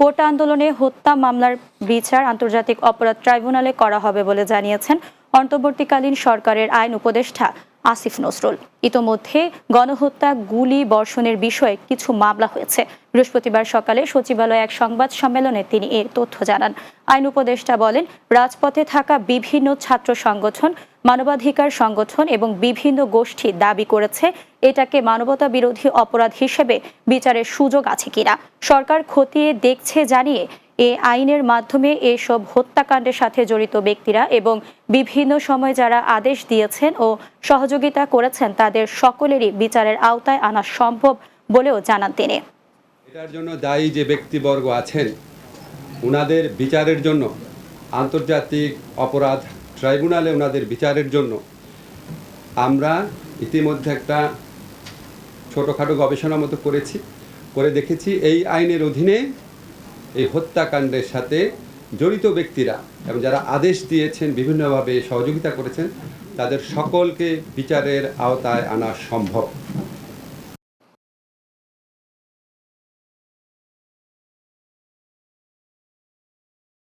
কোটা আন্দোলনে হত্যা মামলার বিচার আন্তর্জাতিক অপরাধ ট্রাইব্যুনালে করা হবে বলে জানিয়েছেন অন্তর্বর্তীকালীন সরকারের আইন উপদেষ্টা আসিফ নজরুল ইতোমধ্যে গণহত্যা, গুলি, বর্ষণের বিষয়ে কিছু মামলা হয়েছে। বৃহস্পতিবার সকালে সচিবালয়ে এক সংবাদ সম্মেলনে তিনি এ তথ্য জানান। আইন উপদেষ্টা বলেন, রাজপথে থাকা বিভিন্ন ছাত্র সংগঠন মানবাধিকার সংগঠন এবং বিভিন্ন গোষ্ঠী দাবি করেছে, এটাকে মানবতা বিরোধী অপরাধ হিসেবে বিচারের সুযোগ আছে কিনা। সরকার খতিয়ে দেখছে জানিয়ে, এ আইনের মাধ্যমে এসব হত্যাকাণ্ডের সাথে জড়িত ব্যক্তিরা এবং বিভিন্ন সময় যারা আদেশ দিয়েছেন ও সহযোগিতা করেছেন, তাদের সকলেরই বিচারের আওতায় আনা সম্ভব বলেও জানান তিনি। এটার জন্য দায়ী যে ব্যক্তিবর্গ আছেন ওনাদের বিচারের জন্য আন্তর্জাতিক অপরাধ ট্রাইব্যুনালে ওনাদের বিচারের জন্য আমরা ইতিমধ্যে একটা ছোটোখাটো গবেষণা মতো করেছি, করে দেখেছি এই আইনের অধীনে এই হত্যাকাণ্ডের সাথে জড়িত ব্যক্তিরা এবং যারা আদেশ দিয়েছেন, বিভিন্নভাবে সহযোগিতা করেছেন, তাদের সকলকে বিচারের আওতায় আনা সম্ভব।